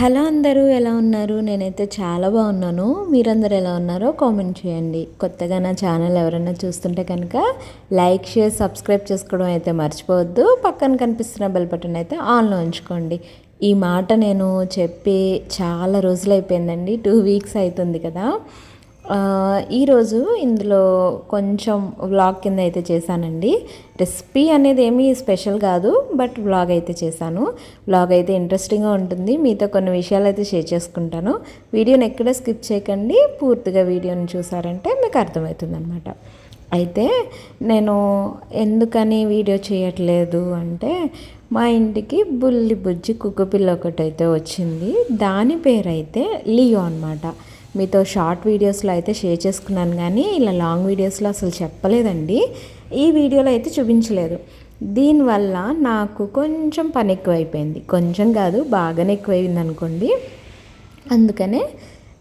Hello అందరూ ఎలా ఉన్నారు? నేనైతే చాలా బాగున్నాను. మీరందరూ ఎలా ఉన్నారో కామెంట్ చేయండి. కొత్తగా నా ఛానల్ ఎవరైనా చూస్తుంటే కనుక లైక్ షేర్ సబ్స్క్రైబ్ చేసుకోవడం అయితే మర్చిపోవద్దు. పక్కన కనిపిస్తున్న బెల్ బటన్ అయితే ఆన్లో ఉంచుకోండి. ఈ మాట నేను చెప్పి చాలా రోజులు అయిపోయిందండి టూ వీక్స్ అవుతుంది కదా. ఈరోజు ఇందులో కొంచెం వ్లాగ్ కింద అయితే చేశానండి. రెసిపీ అనేది ఏమీ స్పెషల్ కాదు బట్ వ్లాగ్ అయితే చేశాను. వ్లాగ్ అయితే ఇంట్రెస్టింగ్గా ఉంటుంది. మీతో కొన్ని విషయాలు అయితే షేర్ చేసుకుంటాను. వీడియోని ఎక్కడ స్కిప్ చేయకండి. పూర్తిగా వీడియోని చూసారంటే మీకు అర్థమవుతుంది అనమాట అయితే నేను ఎందుకని వీడియో చేయట్లేదు అంటే మా ఇంటికి బుల్లి బుజ్జి కుక్కపిల్ల ఒకటైతే వచ్చింది. దాని పేరైతే లియో అనమాట మీతో షార్ట్ వీడియోస్లో అయితే షేర్ చేసుకున్నాను కానీ ఇలా లాంగ్ వీడియోస్లో అసలు చెప్పలేదండి. ఈ వీడియోలో అయితే చూపించలేదు. దీనివల్ల నాకు కొంచెం పని ఎక్కువైపోయింది. కొంచెం కాదు బాగానే ఎక్కువైంది అనుకోండి. అందుకనే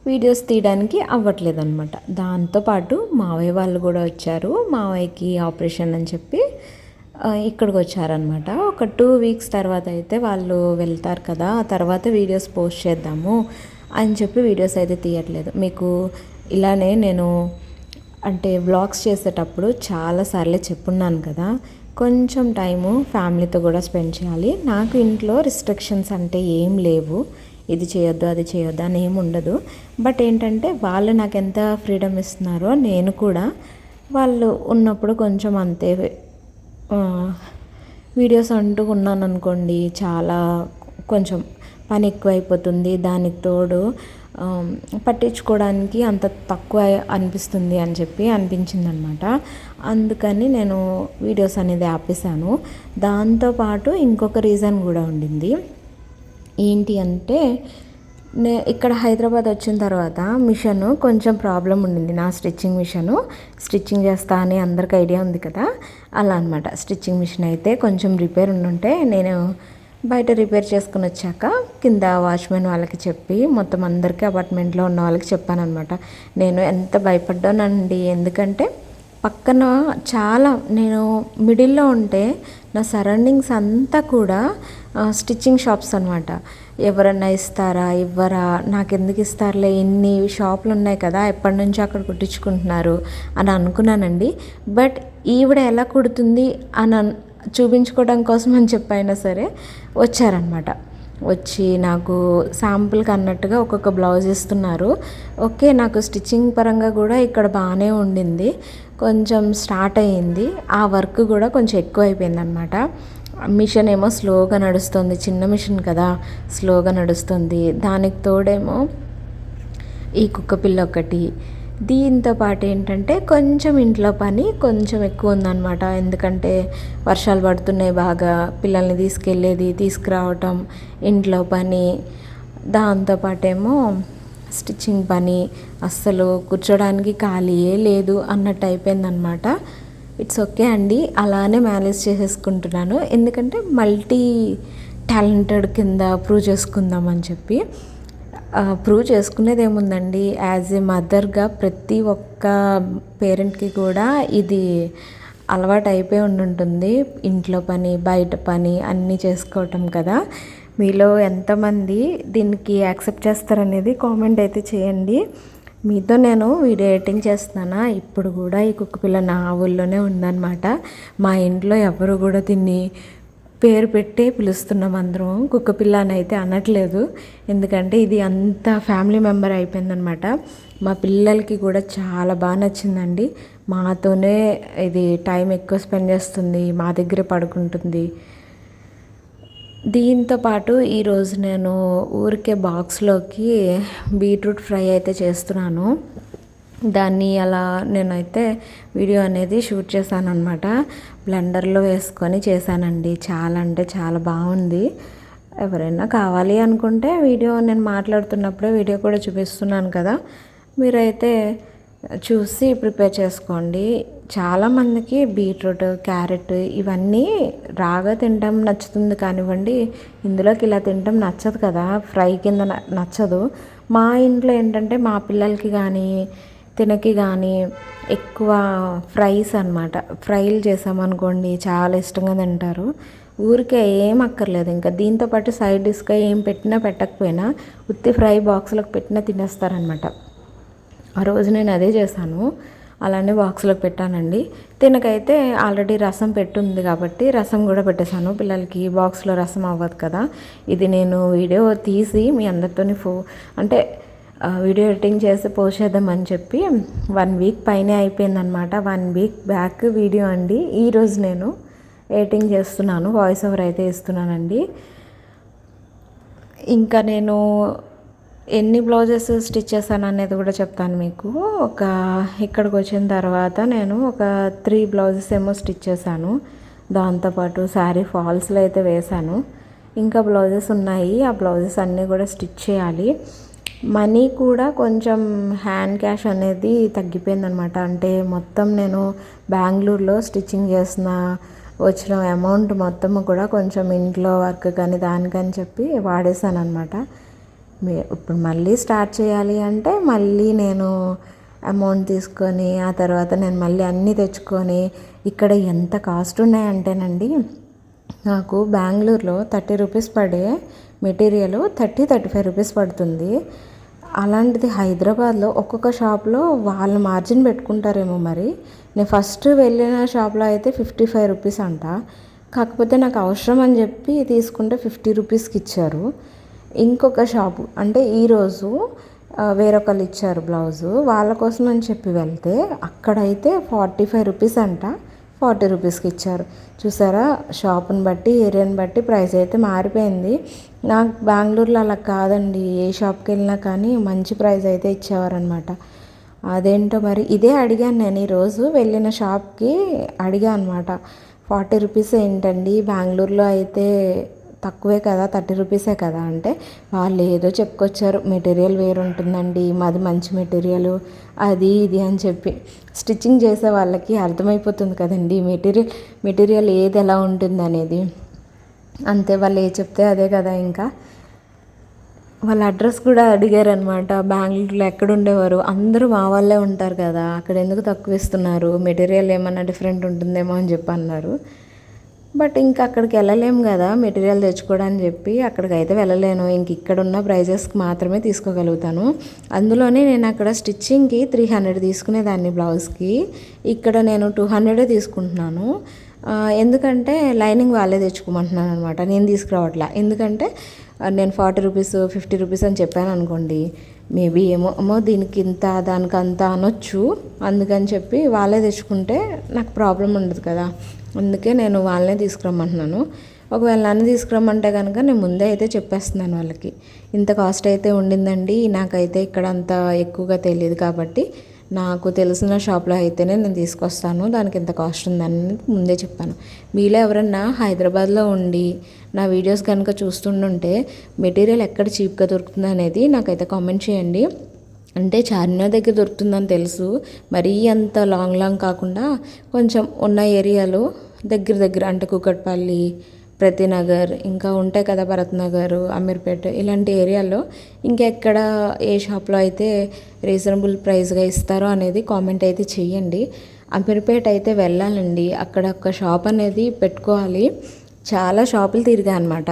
వీడియోస్ తీయడానికి అవ్వట్లేదు అనమాట దాంతోపాటు మావయ్య వాళ్ళు కూడా వచ్చారు. మావయ్యకి ఆపరేషన్ అని చెప్పి ఇక్కడికి వచ్చారనమాట ఒక టూ వీక్స్ తర్వాత అయితే వాళ్ళు వెళ్తారు కదా తర్వాత వీడియోస్ పోస్ట్ చేద్దాము. అని చెప్పి వీడియోస్ అయితే తీయట్లేదు. మీకు ఇలానే నేను అంటే వ్లాగ్స్ చేసేటప్పుడు చాలాసార్లు చెప్పున్నాను కదా కొంచెం టైము ఫ్యామిలీతో కూడా స్పెండ్ చేయాలి. నాకు ఇంట్లో రిస్ట్రిక్షన్స్ అంటే ఏం లేవు. ఇది చేయొద్దు అది చేయొద్దు అని ఏమి ఉండదు. బట్ ఏంటంటే వాళ్ళు నాకు ఎంత ఫ్రీడమ్ ఇస్తున్నారో నేను కూడా వాళ్ళు ఉన్నప్పుడు కొంచెం అంతే. వీడియోస్ అంటూ ఉన్నాను అనుకోండి చాలా కొంచెం పని ఎక్కువైపోతుంది దానికి తోడు పట్టించుకోవడానికి అంత తక్కువ అనిపిస్తుంది అని చెప్పి అనిపించింది అనమాట అందుకని నేను వీడియోస్ అనేది ఆపేశాను. దాంతోపాటు ఇంకొక రీజన్ కూడా ఉండింది. ఏంటి అంటే నే ఇక్కడ హైదరాబాద్ వచ్చిన తర్వాత మిషన్ కొంచెం ప్రాబ్లం ఉండింది. నా స్టిచ్చింగ్ మిషను స్టిచ్చింగ్ చేస్తా అని అందరికి ఐడియా ఉంది కదా? అలా అనమాట స్టిచ్చింగ్ మిషన్ అయితే కొంచెం రిపేర్ ఉండుంటే నేను బయట రిపేర్ చేసుకుని వచ్చాక కింద వాచ్మెన్ వాళ్ళకి చెప్పి మొత్తం అందరికీ అపార్ట్మెంట్లో ఉన్న వాళ్ళకి చెప్పానమాట నేను ఎంత భయపడ్డానండి ఎందుకంటే పక్కన చాలా నేను మిడిల్లో ఉంటే నా సరౌండింగ్స్ అంతా కూడా స్టిచ్చింగ్ షాప్స్ అనమాట ఎవరన్నా ఇస్తారా ఇవ్వరా నాకు ఎందుకు ఇస్తారులే ఇన్ని షాపులు ఉన్నాయి కదా ఎప్పటి నుంచో అక్కడ కుట్టించుకుంటున్నారు అని అనుకున్నానండి. బట్ ఈవిడ ఎలా కుడుతుంది అని చూపించుకోవడం కోసం అని చెప్పైనా సరే వచ్చారనమాట వచ్చి నాకు శాంపుల్కి అన్నట్టుగా ఒక్కొక్క బ్లౌజ్ ఇస్తున్నారు. ఓకే నాకు స్టిచ్చింగ్ పరంగా కూడా ఇక్కడ బాగానే ఉండింది. కొంచెం స్టార్ట్ అయ్యింది. ఆ వర్క్ కూడా కొంచెం ఎక్కువ అయిపోయింది అనమాట మిషన్ ఏమో స్లోగా నడుస్తుంది చిన్న మిషన్ కదా స్లోగా నడుస్తుంది. దానికి తోడేమో ఈ కుక్క పిల్ల ఒకటి దీంతో పాటు ఏంటంటే కొంచెం ఇంట్లో పని కొంచెం ఎక్కువ ఉందన్నమాట. ఎందుకంటే వర్షాలు పడుతున్నాయి బాగా పిల్లల్ని తీసుకెళ్ళేది తీసుకురావటం ఇంట్లో పని దాంతోపాటేమో స్టిచ్చింగ్ పని అస్సలు కూర్చోడానికి ఖాళీయే లేదు అన్నట్టు అయిపోయిందనమాట ఇట్స్ ఓకే అండి అలానే మేనేజ్ చేసేసుకుంటున్నాను. ఎందుకంటే మల్టీ టాలెంటెడ్ కింద ప్రూవ్ చేసుకుందామని చెప్పి. ప్రూవ్ చేసుకునేది ఏముందండి యాజ్ ఏ మదర్గా ప్రతి ఒక్క పేరెంట్కి కూడా ఇది అలవాటు అయిపోయి ఉండుంటుంది. ఇంట్లో పని బయట పని అన్నీ చేసుకోవటం కదా. మీలో ఎంతమంది దీనికి యాక్సెప్ట్ చేస్తారనేది కామెంట్ అయితే చేయండి. మీతో నేను వీడియో ఎడిటింగ్ చేస్తున్నానా? ఇప్పుడు కూడా ఈ కుక్కపిల్ల నా ఊళ్ళోనే ఉందన్నమాట. మా ఇంట్లో ఎవరు కూడా దీన్ని పేరు పెట్టే పిలుస్తున్నాం అందరం. కుక్క పిల్ల అని అయితే అనట్లేదు. ఎందుకంటే ఇది అంత ఫ్యామిలీ మెంబర్ అయిపోయిందనమాట. మా పిల్లలకి కూడా చాలా బాగా నచ్చిందండి. మాతోనే ఇది టైం ఎక్కువ స్పెండ్ చేస్తుంది మా దగ్గర పడుకుంటుంది. దీంతో పాటు ఈరోజు నేను ఊరికే బాక్స్లోకి బీట్రూట్ ఫ్రై అయితే చేస్తున్నాను. దాన్ని అలా నేనైతే వీడియో అనేది షూట్ చేశాను అనమాట బ్లెండర్లో వేసుకొని చేశానండి. చాలా అంటే చాలా బాగుంది. ఎవరైనా కావాలి అనుకుంటే వీడియో నేను మాట్లాడుతున్నప్పుడే వీడియో కూడా చూపిస్తున్నాను కదా. మీరైతే చూసి ప్రిపేర్ చేసుకోండి. చాలామందికి బీట్రూట్ క్యారెట్ ఇవన్నీ రాగా తినడం నచ్చుతుంది కానివ్వండి. ఇందులోకి ఇలా తినడం నచ్చదు కదా. ఫ్రై కింద నచ్చదు. మా ఇంట్లో ఏంటంటే మా పిల్లలకి కానీ తినకి కానీ ఎక్కువ ఫ్రైస్ అనమాట ఫ్రైలు చేసామనుకోండి చాలా ఇష్టంగా తింటారు. ఊరికే ఏం అక్కర్లేదు. ఇంకా దీంతో పాటు సైడ్ డిష్గా ఏం పెట్టినా పెట్టకపోయినా ఉత్తి ఫ్రై బాక్స్లోకి పెట్టినా తినేస్తారనమాట ఆ రోజు నేను అదే చేశాను. అలానే బాక్స్లోకి పెట్టానండి. తినకైతే ఆల్రెడీ రసం పెట్టుంది కాబట్టి రసం కూడా పెట్టేశాను. పిల్లలకి బాక్స్లో రసం అవ్వదు కదా. ఇది నేను వీడియో తీసి మీ అందరితోని ఫో అంటే వీడియో ఎడిటింగ్ చేసి పోస్ట్ చేద్దామని చెప్పి వన్ వీక్ పైనే అయిపోయిందనమాట వన్ వీక్ బ్యాక్ వీడియో అండి. ఈరోజు నేను ఎడిటింగ్ చేస్తున్నాను. వాయిస్ ఓవర్ అయితే ఇస్తున్నానండి. ఇంకా నేను ఎన్ని బ్లౌజెస్ స్టిచ్ చేశాను అనేది కూడా చెప్తాను మీకు. ఒక ఇక్కడికి వచ్చిన తర్వాత నేను ఒక త్రీ బ్లౌజెస్ ఏమో స్టిచ్ చేశాను. దాంతోపాటు శారీ ఫాల్స్లో అయితే వేశాను. ఇంకా బ్లౌజెస్ ఉన్నాయి. ఆ బ్లౌజెస్ అన్నీ కూడా స్టిచ్ చేయాలి. మనీ కూడా కొంచెం హ్యాండ్ క్యాష్ అనేది తగ్గిపోయిందనమాట. అంటే మొత్తం నేను బెంగళూరులో స్టిచ్చింగ్ చేసిన వచ్చిన అమౌంట్ మొత్తం కూడా కొంచెం ఇంట్లో వర్క్ కానీ దానికని చెప్పి వాడేసాను అనమాట మీ- ఇప్పుడు మళ్ళీ స్టార్ట్ చేయాలి అంటే మళ్ళీ నేను అమౌంట్ తీసుకొని ఆ తర్వాత నేను మళ్ళీ అన్నీ తెచ్చుకొని ఇక్కడ ఎంత కాస్ట్ ఉన్నాయంటేనండి నాకు బెంగళూరులో థర్టీ రూపీస్ పడే material thirty thirty five rupees పడుతుంది. అలాంటిది హైదరాబాద్లో ఒక్కొక్క షాప్లో వాళ్ళ మార్జిన్ పెట్టుకుంటారేమో మరి. నేను ఫస్ట్ వెళ్ళిన షాప్లో అయితే ఫిఫ్టీ ఫైవ్ రూపీస్ అంట. కాకపోతే నాకు అవసరం అని చెప్పి తీసుకుంటే ఫిఫ్టీ రూపీస్కి ఇచ్చారు. ఇంకొక షాపు అంటే ఈరోజు వేరొకళ్ళు ఇచ్చారు బ్లౌజు. వాళ్ళ కోసం అని చెప్పి వెళ్తే అక్కడైతే ఫార్టీ ఫైవ్ రూపీస్ అంట. ఫార్టీ రూపీస్కి ఇచ్చారు. చూసారా? షాప్ని బట్టి ఏరియాని బట్టి ప్రైస్ అయితే మారిపోయింది. నాకు బెంగళూరులో అలా కాదండి. ఏ షాప్కి వెళ్ళినా కానీ మంచి ప్రైస్ అయితే ఇచ్చేవారనమాట అదేంటో మరి ఇదే అడిగాను నేను ఈరోజు. వెళ్ళిన షాప్కి అడిగా అనమాట ఫార్టీ రూపీస్ ఏంటండి? బెంగళూరులో అయితే తక్కువే కదా థర్టీ రూపీసే కదా అంటే వాళ్ళు ఏదో చెప్పుకొచ్చారు మెటీరియల్ వేరు ఉంటుందండి మాది మంచి మెటీరియల్ అది ఇది అని చెప్పి. స్టిచ్చింగ్ చేసే వాళ్ళకి అర్థమైపోతుంది కదండి మెటీరియల్ మెటీరియల్ ఏది ఎలా ఉంటుంది అనేది అంతే వాళ్ళు ఏ చెప్తే అదే కదా ఇంకా. వాళ్ళ అడ్రస్ కూడా అడిగారు అనమాట బెంగళూరులో ఎక్కడ ఉండేవారు? అందరూ మా వాళ్ళే ఉంటారు కదా అక్కడ ఎందుకు తక్కువ ఇస్తున్నారు? మెటీరియల్ ఏమన్నా డిఫరెంట్ ఉంటుందేమో అని చెప్పి అన్నారు. బట్ ఇంకా అక్కడికి వెళ్ళలేము కదా మెటీరియల్ తెచ్చుకోవడానికి చెప్పి అక్కడికి అయితే వెళ్ళలేను. ఇంక ఇక్కడ ఉన్న ప్రైజెస్కి మాత్రమే తీసుకోగలుగుతాను. అందులోనే నేను అక్కడ స్టిచ్చింగ్కి త్రీ హండ్రెడ్ తీసుకునేదాన్ని బ్లౌజ్కి ఇక్కడ నేను టూ హండ్రెడే తీసుకుంటున్నాను. ఎందుకంటే లైనింగ్ వాళ్ళే తెచ్చుకోమంటున్నాను అనమాట నేను తీసుకురావట్లా. ఎందుకంటే నేను ఫార్టీ రూపీస్ ఫిఫ్టీ రూపీస్ అని చెప్పాను అనుకోండి మేబీ ఏమో ఏమో దీనికి ఇంత దానికి అంత అనొచ్చు. అందుకని చెప్పి వాళ్ళే తెచ్చుకుంటే నాకు ప్రాబ్లం ఉండదు కదా. అందుకే నేను వాళ్ళనే తీసుకురమ్మంటున్నాను. ఒకవేళ నన్ను తీసుకురమ్మంటే కనుక నేను ముందే అయితే చెప్పేస్తున్నాను వాళ్ళకి. ఇంత కాస్ట్ అయితే ఉండిందండి నాకైతే ఇక్కడ అంత ఎక్కువగా తెలియదు కాబట్టి నాకు తెలిసిన షాప్లో అయితేనే నేను తీసుకొస్తాను దానికి ఇంత కాస్ట్ ఉందని ముందే చెప్పాను. మీలో ఎవరన్నా హైదరాబాద్లో ఉండి నా వీడియోస్ కనుక చూస్తుండుంటే మెటీరియల్ ఎక్కడ చీప్గా దొరుకుతుంది అనేది నాకైతే కామెంట్ చేయండి. అంటే చార్మినార్ దగ్గర దొరుకుతుందని తెలుసు. మరీ అంత లాంగ్ లాంగ్ కాకుండా కొంచెం ఉన్న ఏరియాలో దగ్గర దగ్గర అంటే కూకట్పల్లి ప్రతినగర్ ఇంకా ఉంటాయి కదా భరత్ నగర్ అమీర్పేట ఇలాంటి ఏరియాలో ఇంకెక్కడ ఏ షాప్లో అయితే రీజనబుల్ ప్రైస్గా ఇస్తారో అనేది కామెంట్ అయితే చేయండి. అమీర్పేట అయితే వెళ్ళాలండి. అక్కడ ఒక షాప్ అనేది పెట్టుకోవాలి. చాలా షాపులు తిరిగా అనమాట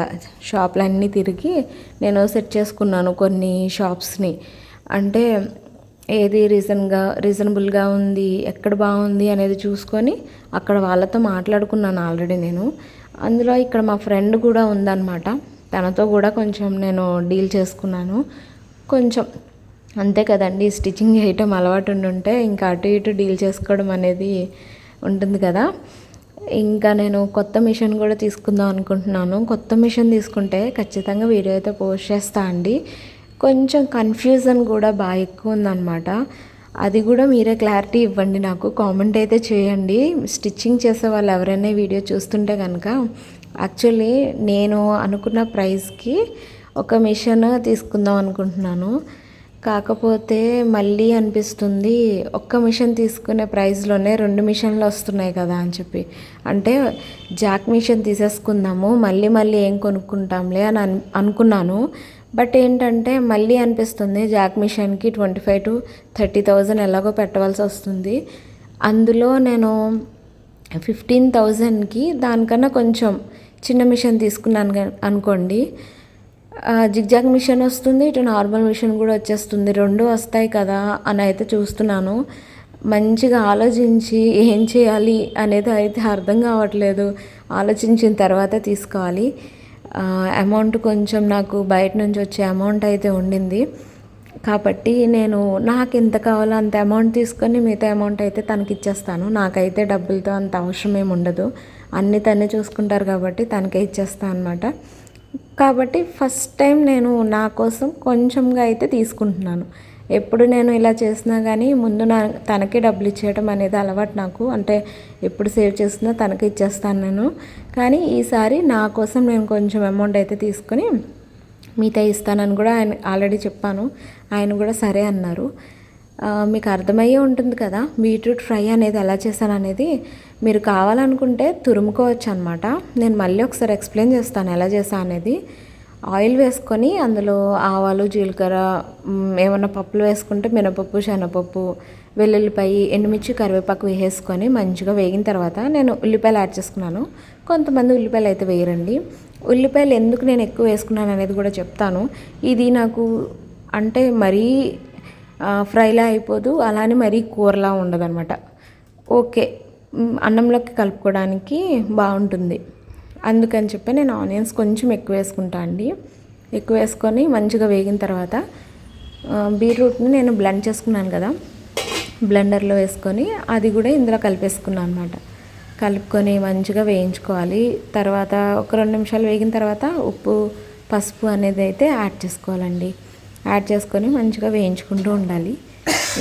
షాపులన్నీ తిరిగి నేను సెట్ చేసుకున్నాను కొన్ని షాప్స్ని. అంటే ఏది రీజన్గా రీజనబుల్గా ఉంది ఎక్కడ బాగుంది అనేది చూసుకొని అక్కడ వాళ్ళతో మాట్లాడుకున్నాను ఆల్రెడీ నేను. అందులో ఇక్కడ మా ఫ్రెండ్ కూడా ఉందన్నమాట. తనతో కూడా కొంచెం నేను డీల్ చేసుకున్నాను. కొంచెం అంతే కదండి స్టిచ్చింగ్ చేయటం అలవాటు ఉంటే ఇంకా అటు ఇటు డీల్ చేసుకోవడం అనేది ఉంటుంది కదా. ఇంకా నేను కొత్త మిషన్ కూడా తీసుకుందాం అనుకుంటున్నాను. కొత్త మిషన్ తీసుకుంటే ఖచ్చితంగా వీడియో అయితే పోస్ట్ చేస్తా అండి. కొంచెం కన్ఫ్యూజన్ కూడా బాగా ఎక్కువ ఉందన్నమాట. అది కూడా మీరే క్లారిటీ ఇవ్వండి నాకు. కామెంట్ అయితే చేయండి. స్టిచ్చింగ్ చేసే వాళ్ళు ఎవరైనా వీడియో చూస్తుంటే కనుక యాక్చువల్లీ నేను అనుకున్న ప్రైస్కి ఒక మిషన్ తీసుకుందాం అనుకుంటున్నాను. కాకపోతే మళ్ళీ అనిపిస్తుంది ఒక్క మిషన్ తీసుకునే ప్రైస్లోనే రెండు మిషన్లు వస్తున్నాయి కదా అని చెప్పి. అంటే జాక్ మిషన్ తీసేసుకుందాము మళ్ళీ మళ్ళీ ఏం కొనుక్కుంటాంలే అని అనుకున్నాను. బట్ ఏంటంటే మళ్ళీ అనిపిస్తుంది జాక్ మిషన్కి twenty five to thirty thousand ఎలాగో పెట్టవలసి వస్తుంది. అందులో నేను ఫిఫ్టీన్ థౌజండ్కి దానికన్నా కొంచెం చిన్న మిషన్ తీసుకున్నాను అనుకోండి. జిగ్జాగ్ మిషన్ వస్తుంది ఇటు నార్మల్ మిషన్ కూడా వచ్చేస్తుంది. రెండు వస్తాయి కదా అని అయితే చూస్తున్నాను. మంచిగా ఆలోచించి ఏం చేయాలి అనేది అయితే అర్థం కావట్లేదు. ఆలోచించిన తర్వాత తీసుకోవాలి. అమౌంట్ కొంచెం నాకు బయట నుంచి వచ్చే అమౌంట్ అయితే ఉండింది. కాబట్టి నేను నాకు ఎంత కావాలో అంత అమౌంట్ తీసుకొని మిగతా అమౌంట్ అయితే తనకి ఇచ్చేస్తాను నాకైతే డబ్బులతో అంత అవసరం ఏమి ఉండదు. అన్నీ తనే చూసుకుంటారు కాబట్టి తనకే ఇచ్చేస్తాను అనమాట కాబట్టి ఫస్ట్ టైం నేను నా కోసం కొంచెంగా అయితే తీసుకుంటున్నాను. ఎప్పుడు నేను ఇలా చేసినా కానీ ముందు నా తనకే డబ్బులు ఇచ్చేయడం అనేది అలవాటు నాకు. అంటే ఎప్పుడు సేవ్ చేస్తున్నా తనకి ఇచ్చేస్తాను నేను. కానీ ఈసారి నా కోసం నేను కొంచెం అమౌంట్ అయితే తీసుకొని మిగతా ఇస్తానని కూడా ఆయన ఆల్రెడీ చెప్పాను. ఆయన కూడా సరే అన్నారు. మీకు అర్థమయ్యే ఉంటుంది కదా బీట్రూట్ ఫ్రై అనేది ఎలా చేశాను అనేది. మీరు కావాలనుకుంటే తురుముకోవచ్చు అనమాట నేను మళ్ళీ ఒకసారి ఎక్స్ప్లెయిన్ చేస్తాను ఎలా చేశాను అనేది. ఆయిల్ వేసుకొని అందులో ఆవాలు జీలకర్ర ఏమైనా ఏమన్నా పప్పులు వేసుకుంటే మినపప్పు శనగపప్పు వెల్లుల్లిపాయి ఎండుమిర్చి కరివేపాకు వేసేసుకొని మంచిగా వేగిన తర్వాత నేను ఉల్లిపాయలు యాడ్ చేసుకున్నాను. కొంతమంది ఉల్లిపాయలు అయితే వేయరండి. ఉల్లిపాయలు ఎందుకు నేను ఎక్కువ వేసుకున్నాను అనేది కూడా చెప్తాను. ఇది నాకు అంటే మరీ ఫ్రైలా అయిపోదు అలానే మరీ కూరలా ఉండదన్నమాట. ఓకే. అన్నంలోకి కలుపుకోవడానికి బాగుంటుంది. అందుకని చెప్పి నేను ఆనియన్స్ కొంచెం ఎక్కువ వేసుకుంటా అండి. ఎక్కువ వేసుకొని మంచిగా వేగిన తర్వాత బీట్రూట్ని నేను బ్లెండ్ చేసుకున్నాను కదా బ్లెండర్లో వేసుకొని అది కూడా ఇందులో కలిపేసుకున్నాను అనమాట కలుపుకొని మంచిగా వేయించుకోవాలి. తర్వాత ఒక రెండు నిమిషాలు వేగిన తర్వాత ఉప్పు పసుపు అనేది అయితే యాడ్ చేసుకోవాలండి. యాడ్ చేసుకొని మంచిగా వేయించుకుంటూ ఉండాలి.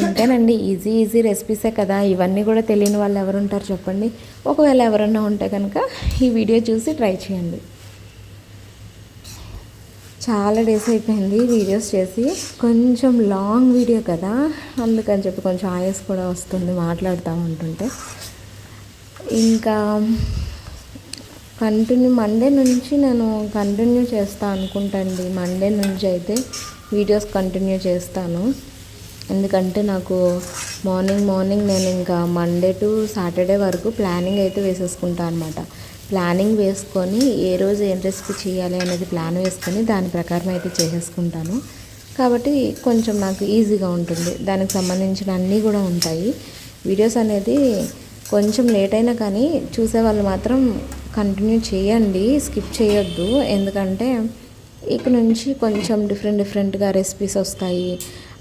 ఇంతేనండి ఈజీ ఈజీ రెసిపీసే కదా. ఇవన్నీ కూడా తెలియని వాళ్ళు ఎవరుంటారు చెప్పండి. ఒకవేళ ఎవరన్నా ఉంటే కనుక ఈ వీడియో చూసి ట్రై చేయండి. చాలా డేస్ అయిపోయింది వీడియోస్ చేసి. కొంచెం లాంగ్ వీడియో కదా. అందుకని చెప్పి కొంచెం ఆయాస్ కూడా వస్తుంది మాట్లాడుతూ ఉంటుంటే ఇంకా కంటిన్యూ మండే నుంచి నేను కంటిన్యూ చేస్తా అనుకుంటాండి మండే నుంచి అయితే వీడియోస్ కంటిన్యూ చేస్తాను. ఎందుకంటే నాకు మార్నింగ్ మార్నింగ్ నేను ఇంకా మండే టు సాటర్డే వరకు ప్లానింగ్ అయితే వేసేసుకుంటాను అనమాట ప్లానింగ్ వేసుకొని ఏ రోజు ఏం రెసిపీ చేయాలి అనేది ప్లాన్ వేసుకొని దాని ప్రకారం అయితే చేసేసుకుంటాను. కాబట్టి కొంచెం నాకు ఈజీగా ఉంటుంది. దానికి సంబంధించిన అన్నీ కూడా ఉంటాయి. వీడియోస్ అనేది కొంచెం లేట్ అయినా కానీ చూసే వాళ్ళు మాత్రం కంటిన్యూ చేయండి స్కిప్ చేయొద్దు. ఎందుకంటే ఇక నుంచి కొంచెం డిఫరెంట్ డిఫరెంట్గా రెసిపీస్ వస్తాయి.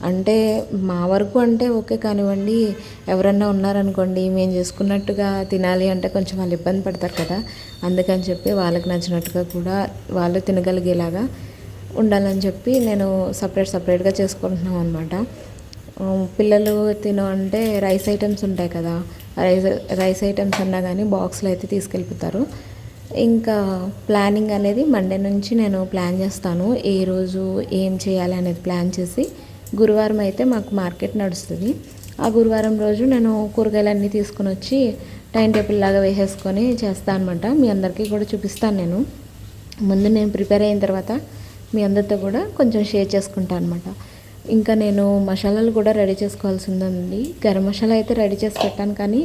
అంటే మా వరకు అంటే ఓకే కానివ్వండి. ఎవరన్నా ఉన్నారనుకోండి మేము చేసుకున్నట్టుగా తినాలి అంటే కొంచెం వాళ్ళు ఇబ్బంది పడతారు కదా. అందుకని చెప్పి వాళ్ళకి నచ్చినట్టుగా కూడా వాళ్ళు తినగలిగేలాగా ఉండాలని చెప్పి నేను సపరేట్ సపరేట్గా చేసుకుంటున్నాం అనమాట పిల్లలు తిను అంటే రైస్ ఐటమ్స్ ఉంటాయి కదా. రైస్ రైస్ ఐటమ్స్ అన్నా కానీ బాక్స్లో అయితే తీసుకెళ్ళిపోతారు. ఇంకా ప్లానింగ్ అనేది మండే నుంచి నేను ప్లాన్ చేస్తాను. ఏ రోజు ఏం చేయాలి అనేది ప్లాన్ చేసి గురువారం అయితే మాకు మార్కెట్ నడుస్తుంది. ఆ గురువారం రోజు నేను కూరగాయలన్నీ తీసుకొని వచ్చి టైం టేబుల్ లాగా వేసేసుకొని చేస్తాను అనమాట మీ అందరికీ కూడా చూపిస్తాను నేను. ముందు నేను ప్రిపేర్ అయిన తర్వాత మీ అందరితో కూడా కొంచెం షేర్ చేసుకుంటాను అనమాట ఇంకా నేను మసాలాలు కూడా రెడీ చేసుకోవాల్సి ఉందండి. గరం మసాలా అయితే రెడీ చేసి పెట్టాను కానీ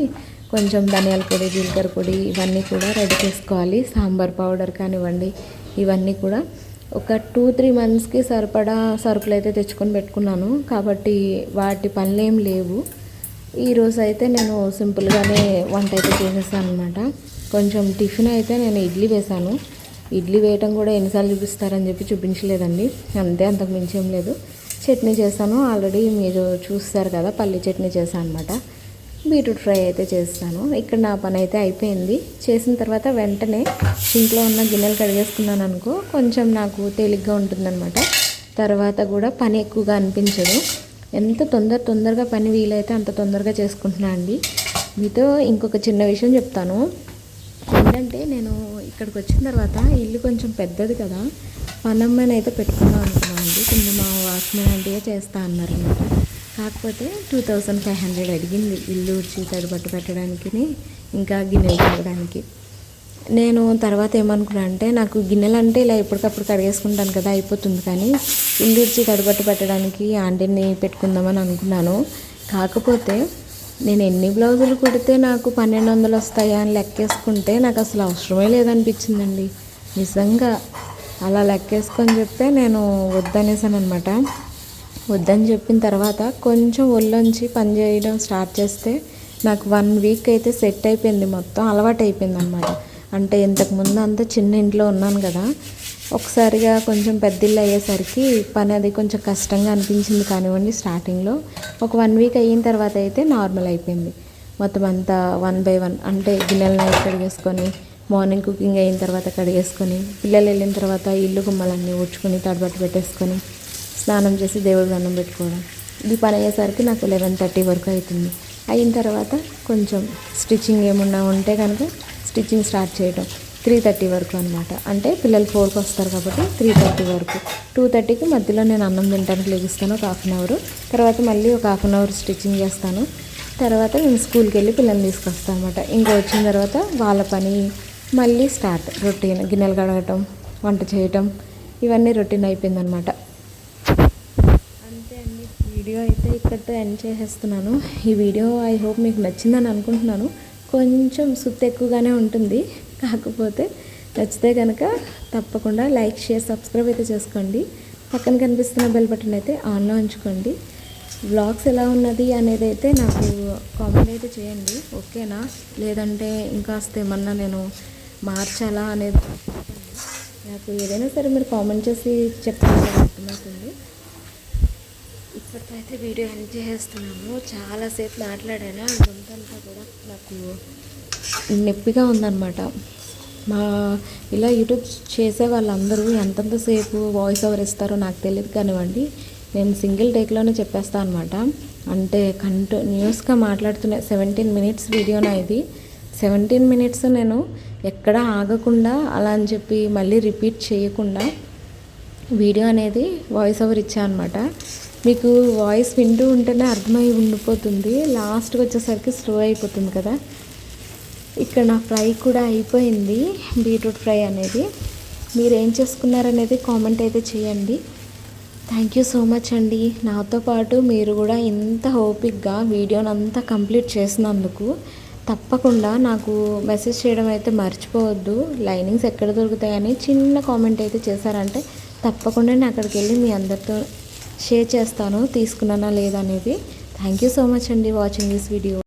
కొంచెం ధనియాల పొడి జీలకర్ర పొడి ఇవన్నీ కూడా రెడీ చేసుకోవాలి. సాంబార్ పౌడర్ కానివ్వండి ఇవన్నీ కూడా ఒక టూ త్రీ మంత్స్కి సరిపడా సరుకులు అయితే తెచ్చుకొని పెట్టుకున్నాను. కాబట్టి వాటి పనులు ఏం లేవు ఈరోజు అయితే నేను సింపుల్గానే వంట అయితే చేసేసాను అనమాట కొంచెం టిఫిన్ అయితే నేను ఇడ్లీ వేశాను ఇడ్లీ వేయటం కూడా ఎన్నిసార్లు చూపిస్తారని చెప్పి చూపించలేదండి. అంతే అంతకు మించి ఏం లేదు. చట్నీ చేశాను ఆల్రెడీ మీరు చూస్తారు కదా పల్లి చట్నీ చేశాను అనమాట బీట్రూట్ ఫ్రై అయితే చేస్తాను. ఇక్కడ నా పని అయితే అయిపోయింది. చేసిన తర్వాత వెంటనే ఇంట్లో ఉన్న గిన్నెలు కడిగేసుకున్నాను అనుకో కొంచెం నాకు తేలిగ్గా ఉంటుందన్నమాట. తర్వాత కూడా పని ఎక్కువగా అనిపించదు. ఎంత తొందర తొందరగా పని వీలైతే అంత తొందరగా చేసుకుంటున్నా అండి. మీతో ఇంకొక చిన్న విషయం చెప్తాను. ఏంటంటే నేను ఇక్కడికి వచ్చిన తర్వాత ఇల్లు కొంచెం పెద్దది కదా పనమ్మని అయితే పెట్టుకుందాం అనుకున్నాను అండి. కింద మా వాచ్మెన్ అంటే చేస్తా అన్నారు కాకపోతే టూ థౌజండ్ ఫైవ్ హండ్రెడ్ అడిగింది ఇల్లు ఉడిచి తడిపట్టు పెట్టడానికి ఇంకా గిన్నెలు కడగడానికి నేను తర్వాత ఏమనుకున్నా అంటే నాకు గిన్నెలు అంటే ఇలా ఎప్పటికప్పుడు కడిగేసుకుంటాను కదా అయిపోతుంది కానీ ఇల్లు ఉడిచి తడిపట్టు పెట్టడానికి ఆంటీని పెట్టుకుందామని అనుకున్నాను. కాకపోతే నేను ఎన్ని బ్లౌజులు కుడితే నాకు పన్నెండు వందలు వస్తాయా అని లెక్కేసుకుంటే నాకు అసలు అవసరమే లేదనిపించిందండి. నిజంగా అలా లెక్కేసుకొని చెప్తే నేను వద్దనేసాను అనమాట వద్దని చెప్పిన తర్వాత కొంచెం ఒళ్ళొంచి పని చేయడం స్టార్ట్ చేస్తే నాకు వన్ వీక్ అయితే సెట్ అయిపోయింది మొత్తం అలవాటు అయిపోయింది అనమాట అంటే ఇంతకుముందు అంతా చిన్న ఇంట్లో ఉన్నాను కదా ఒకసారిగా కొంచెం పెద్ద ఇల్లు అయ్యేసరికి పని అది కొంచెం కష్టంగా అనిపించింది కానివ్వండి స్టార్టింగ్లో. ఒక వన్ వీక్ అయిన తర్వాత అయితే నార్మల్ అయిపోయింది. మొత్తం అంతా వన్ బై వన్ అంటే గిన్నెలు నైట్ కడిగేసుకొని మార్నింగ్ కుకింగ్ అయిన తర్వాత కడిగేసుకొని పిల్లలు వెళ్ళిన తర్వాత ఇల్లు గుమ్మలన్నీ ఊడ్చుకొని తడబట్టు పెట్టేసుకొని స్నానం చేసి దేవుడికి దండం పెట్టుకోవడం. ఇది పని అయ్యేసరికి నాకు లెవెన్ థర్టీ వరకు అవుతుంది అయిన తర్వాత కొంచెం స్టిచ్చింగ్ ఏమున్నా ఉంటే కనుక స్టిచ్చింగ్ స్టార్ట్ చేయడం త్రీ థర్టీ వరకు అనమాట అంటే పిల్లలు ఫోర్కి వస్తారు కాబట్టి త్రీ థర్టీ వరకు. టూ థర్టీకి మధ్యలో నేను అన్నం తినడానికి లెగిస్తాను ఒక హాఫ్ అన్ అవర్ తర్వాత మళ్ళీ ఒక హాఫ్ అన్ అవర్ స్టిచ్చింగ్ చేస్తాను. తర్వాత నేను స్కూల్కి వెళ్ళి పిల్లల్ని తీసుకొస్తాను అనమాట ఇంకా వచ్చిన తర్వాత వాళ్ళ పని మళ్ళీ స్టార్ట్ రొటీన్ గిన్నెలు కడగటం వంట చేయటం. ఇవన్నీ రొటీన్ అయిపోయిందనమాట అంతే అండి. వీడియో అయితే ఇక్కడితో ఎండ్ చేసేస్తున్నాను. ఈ వీడియో ఐ హోప్ మీకు నచ్చిందని అనుకుంటున్నాను. కొంచెం సుత్ ఎక్కువగానే ఉంటుంది. కాకపోతే నచ్చితే కనుక తప్పకుండా లైక్ షేర్ సబ్స్క్రైబ్ అయితే చేసుకోండి. పక్కన కనిపిస్తున్న బెల్ బటన్ అయితే ఆన్లో ఉంచుకోండి. వ్లాగ్స్ ఎలా ఉన్నది అనేది అయితే నాకు కామెంట్ అయితే చేయండి. ఓకేనా లేదంటే ఇంకాస్త ఏమన్నా నేను మార్చాలా అనేది నాకు ఏదైనా సరే మీరు కామెంట్ చేసి చెప్తే నాకు అర్థమవుతుంది అయితే వీడియో ఎండ్ చేస్తున్నాము చాలాసేపు మాట్లాడాను. ఆ గొంతంతా కూడా నాకు నొప్పిగా ఉందన్నమాట. మా ఇలా యూట్యూబ్ చేసే వాళ్ళందరూ ఎంతంతసేపు వాయిస్ ఓవర్ ఇస్తారో నాకు తెలియదు కానివ్వండి నేను సింగిల్ టేక్లోనే చెప్పేస్తాను అనమాట అంటే కంటిన్యూస్గా మాట్లాడుతున్న సెవెంటీన్ మినిట్స్ వీడియోనా ఇది. సెవెంటీన్ మినిట్స్ నేను ఎక్కడ ఆగకుండా అలా అని చెప్పి మళ్ళీ రిపీట్ చేయకుండా వీడియో అనేది వాయిస్ ఓవర్ ఇచ్చా అనమాట మీకు వాయిస్ వింటూ ఉంటేనే అర్థమై ఉండిపోతుంది. లాస్ట్కి వచ్చేసరికి స్లో అయిపోతుంది కదా. ఇక్కడ నా ఫ్రై కూడా అయిపోయింది. బీట్రూట్ ఫ్రై అనేది. మీరు ఏం చేసుకున్నారనేది కామెంట్ అయితే చేయండి. థ్యాంక్ యూ సో మచ్ అండి. నాతో పాటు మీరు కూడా ఇంత ఓపిక్గా వీడియోని అంతా కంప్లీట్ చేసినందుకు తప్పకుండా నాకు మెసేజ్ చేయడం అయితే మర్చిపోవద్దు. లైనింగ్స్ ఎక్కడ దొరుకుతాయని చిన్న కామెంట్ అయితే చేశారంటే తప్పకుండా నేను అక్కడికి వెళ్ళి మీ అందరితో షేర్ చేస్తాను తీసుకున్నానా లేదా అనేది. థ్యాంక్ యూ సో మచ్ అండి వాచింగ్ దిస్ వీడియో